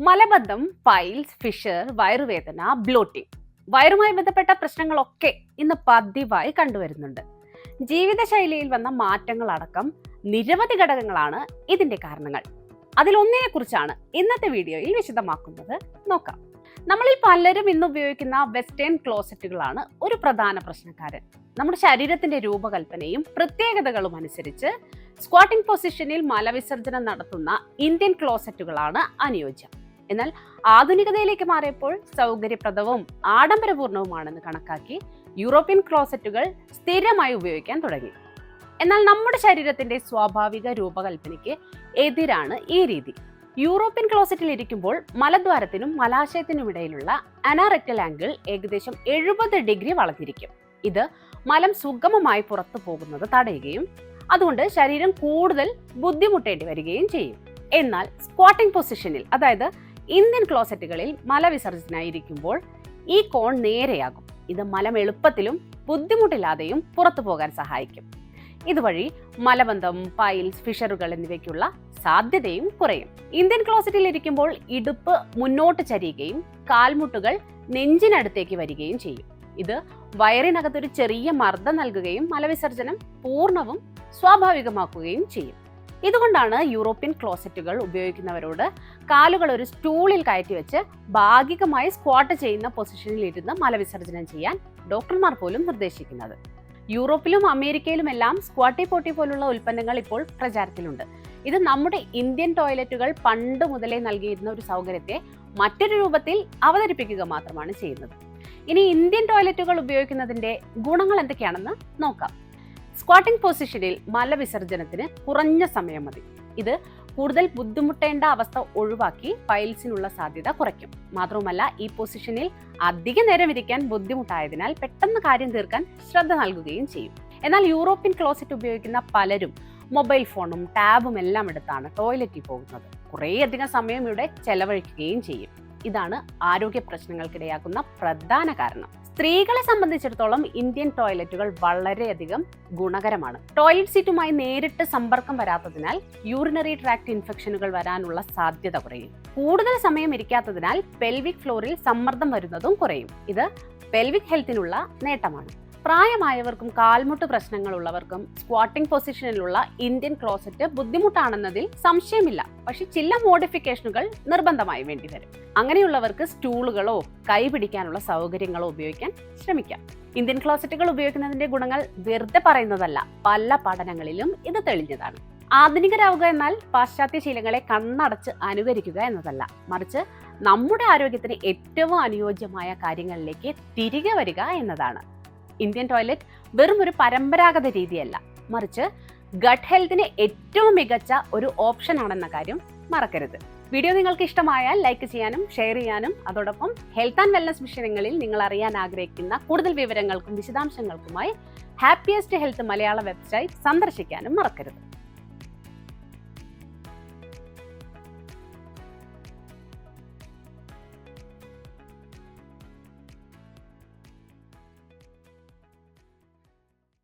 മലബന്ധം piles fissure വയറുവേദന bloating വയറുമായി ബന്ധപ്പെട്ട പ്രശ്നങ്ങളൊക്കെ ഇന്ന് പതിവായി കണ്ടുവരുന്നുണ്ട്. ജീവിതശൈലിയിൽ വന്ന മാറ്റങ്ങളടക്കം നിരവധി ഘടകങ്ങളാണ് ഇതിന്റെ കാരണങ്ങൾ. അതിലൊന്നിനെ കുറിച്ചാണ് ഇന്നത്തെ വീഡിയോയിൽ വിശദമാക്കുന്നത്. നോക്കാം. നമ്മളിൽ പലരും ഇന്ന് ഉപയോഗിക്കുന്ന വെസ്റ്റേൺ ക്ലോസറ്റുകളാണ് ഒരു പ്രധാന പ്രശ്നക്കാരൻ. നമ്മുടെ ശരീരത്തിന്റെ രൂപകൽപ്പനയും പ്രത്യേകതകളും അനുസരിച്ച് സ്ക്വാട്ടിംഗ് പൊസിഷനിൽ മലവിസർജനം നടത്തുന്ന ഇന്ത്യൻ ക്ലോസറ്റുകളാണ് അനുയോജ്യം. എന്നാൽ ആധുനികതയിലേക്ക് മാറിയപ്പോൾ സൗകര്യപ്രദവും ആഡംബരപൂർണവുമാണെന്ന് കണക്കാക്കി യൂറോപ്യൻ ക്ലോസറ്റുകൾ സ്ഥിരമായി ഉപയോഗിക്കാൻ തുടങ്ങി. എന്നാൽ നമ്മുടെ ശരീരത്തിന്റെ സ്വാഭാവിക രൂപകൽപ്പനയ്ക്ക് എതിരാണ് ഈ രീതി. യൂറോപ്യൻ ക്ലോസറ്റിൽ ഇരിക്കുമ്പോൾ മലദ്വാരത്തിനും മലാശയത്തിനും ഇടയിലുള്ള അനാറെക്ടൽ ആംഗിൾ ഏകദേശം എഴുപത് ഡിഗ്രി വളഞ്ഞിരിക്കും. ഇത് മലം സുഗമമായി പുറത്തു പോകുന്നത് തടയുകയും അതുകൊണ്ട് ശരീരം കൂടുതൽ ബുദ്ധിമുട്ടേണ്ടി വരികയും ചെയ്യും. എന്നാൽ സ്ക്വാട്ടിംഗ് പൊസിഷനിൽ അതായത് ഇന്ത്യൻ ക്ലോസറ്റുകളിൽ മലവിസർജനായിരിക്കുമ്പോൾ ഈ കോൺ നേരെയാകും. ഇത് മലം എളുപ്പത്തിലും ബുദ്ധിമുട്ടില്ലാതെയും പുറത്തു പോകാൻ സഹായിക്കും. ഇതുവഴി മലബന്ധം പൈൽസ് ഫിഷറുകൾ എന്നിവയ്ക്കുള്ള സാധ്യതയും കുറയും. ഇന്ത്യൻ ക്ലോസറ്റിൽ ഇരിക്കുമ്പോൾ ഇടുപ്പ് മുന്നോട്ട് ചരിയുകയും കാൽമുട്ടുകൾ നെഞ്ചിനടുത്തേക്ക് വരികയും ചെയ്യും. ഇത് വയറിനകത്തൊരു ചെറിയ മർദ്ദം നൽകുകയും മലവിസർജനം പൂർണവും സ്വാഭാവികമാക്കുകയും ചെയ്യും. ഇതുകൊണ്ടാണ് യൂറോപ്യൻ ക്ലോസറ്റുകൾ ഉപയോഗിക്കുന്നവരോട് കാലുകൾ ഒരു സ്റ്റൂളിൽ കയറ്റി വെച്ച് ഭാഗികമായി സ്ക്വാട്ട് ചെയ്യുന്ന പൊസിഷനിൽ ഇരുന്ന് മലവിസർജനം ചെയ്യാൻ ഡോക്ടർമാർ പോലും നിർദ്ദേശിക്കുന്നത്. യൂറോപ്പിലും അമേരിക്കയിലും എല്ലാം സ്ക്വാട്ടി പോട്ടി പോലുള്ള ഉൽപ്പന്നങ്ങൾ ഇപ്പോൾ പ്രചാരത്തിലുണ്ട്. ഇത് നമ്മുടെ ഇന്ത്യൻ ടോയ്ലറ്റുകൾ പണ്ട് മുതലേ നൽകിയിരുന്ന ഒരു സൗകര്യത്തെ മറ്റൊരു രൂപത്തിൽ അവതരിപ്പിക്കുക മാത്രമാണ് ചെയ്യുന്നത്. ഇനി ഇന്ത്യൻ ടോയ്ലറ്റുകൾ ഉപയോഗിക്കുന്നതിന്റെ ഗുണങ്ങൾ എന്തൊക്കെയാണെന്ന് നോക്കാം. സ്ക്വാട്ടിംഗ് പൊസിഷനിൽ മലവിസർജനത്തിന് കുറഞ്ഞ സമയം മതി. ഇത് കൂടുതൽ ബുദ്ധിമുട്ടേണ്ട അവസ്ഥ ഒഴിവാക്കി പൈൽസിനുള്ള സാധ്യത കുറയ്ക്കും. മാത്രവുമല്ല ഈ പൊസിഷനിൽ അധിക നേരം ഇരിക്കാൻ ബുദ്ധിമുട്ടായതിനാൽ പെട്ടെന്ന് കാര്യം തീർക്കാൻ ശ്രദ്ധ നൽകുകയും ചെയ്യും. എന്നാൽ യൂറോപ്യൻ ക്ലോസറ്റ് ഉപയോഗിക്കുന്ന പലരും മൊബൈൽ ഫോണും ടാബും എല്ലാം എടുത്താണ് ടോയ്ലറ്റിൽ പോകുന്നത്. കുറേയധികം സമയം ഇവിടെ ചെലവഴിക്കുകയും ചെയ്യും. ഇതാണ് ആരോഗ്യ പ്രശ്നങ്ങൾക്കിടയാക്കുന്ന പ്രധാന കാരണം. സ്ത്രീകളെ സംബന്ധിച്ചിടത്തോളം ഇന്ത്യൻ ടോയ്ലറ്റുകൾ വളരെയധികം ഗുണകരമാണ്. ടോയ്ലറ്റ് സീറ്റുമായി നേരിട്ട് സമ്പർക്കം വരാത്തതിനാൽ യൂറിനറി ട്രാക്ട് ഇൻഫെക്ഷനുകൾ വരാനുള്ള സാധ്യത കുറയും. കൂടുതൽ സമയം ഇരിക്കാത്തതിനാൽ പെൽവിക് ഫ്ലോറിൽ സമ്മർദ്ദം വരുന്നതും കുറയും. ഇത് പെൽവിക് ഹെൽത്തിനുള്ള നേട്ടമാണ്. പ്രായമായവർക്കും കാൽമുട്ട് പ്രശ്നങ്ങളുള്ളവർക്കും സ്ക്വാട്ടിംഗ് പൊസിഷനിലുള്ള ഇന്ത്യൻ ക്ലോസറ്റ് ബുദ്ധിമുട്ടാണെന്നതിൽ സംശയമില്ല. പക്ഷെ ചില മോഡിഫിക്കേഷനുകൾ നിർബന്ധമായി വേണ്ടിവരും അങ്ങനെയുള്ളവർക്ക് സ്റ്റൂളുകളോ കൈ പിടിക്കാനുള്ള സൗകര്യങ്ങളോ ഉപയോഗിക്കാൻ ശ്രമിക്കാം. ഇന്ത്യൻ ക്ലോസറ്റുകൾ ഉപയോഗിക്കുന്നതിന്റെ ഗുണങ്ങൾ വെറുതെ പറയുന്നതല്ല. പല പഠനങ്ങളിലും ഇത് തെളിഞ്ഞതാണ്. ആധുനികരാവുക എന്നാൽ പാശ്ചാത്യ ശീലങ്ങളെ കണ്ണടച്ച് അനുകരിക്കുക എന്നതല്ല. മറിച്ച് നമ്മുടെ ആരോഗ്യത്തിന് ഏറ്റവും അനുയോജ്യമായ കാര്യങ്ങളിലേക്ക് തിരികെ വരിക എന്നതാണ്. ഇന്ത്യൻ ടോയ്ലറ്റ് വെറും ഒരു പരമ്പരാഗത രീതിയല്ല. മറിച്ച് ഗട്ട് ഹെൽത്തിന് ഏറ്റവും മികച്ച ഒരു ഓപ്ഷൻ ആണെന്ന കാര്യം മറക്കരുത്. വീഡിയോ നിങ്ങൾക്ക് ഇഷ്ടമായാൽ ലൈക്ക് ചെയ്യാനും ഷെയർ ചെയ്യാനും അതോടൊപ്പം ഹെൽത്ത് ആൻഡ് വെൽനസ് വിഷയങ്ങളിൽ നിങ്ങൾ അറിയാൻ ആഗ്രഹിക്കുന്ന കൂടുതൽ വിവരങ്ങൾക്കും വിശദാംശങ്ങൾക്കുമായി ഹാപ്പിയസ്റ്റ് ഹെൽത്ത് മലയാള വെബ്സൈറ്റ് സന്ദർശിക്കാനും മറക്കരുത്.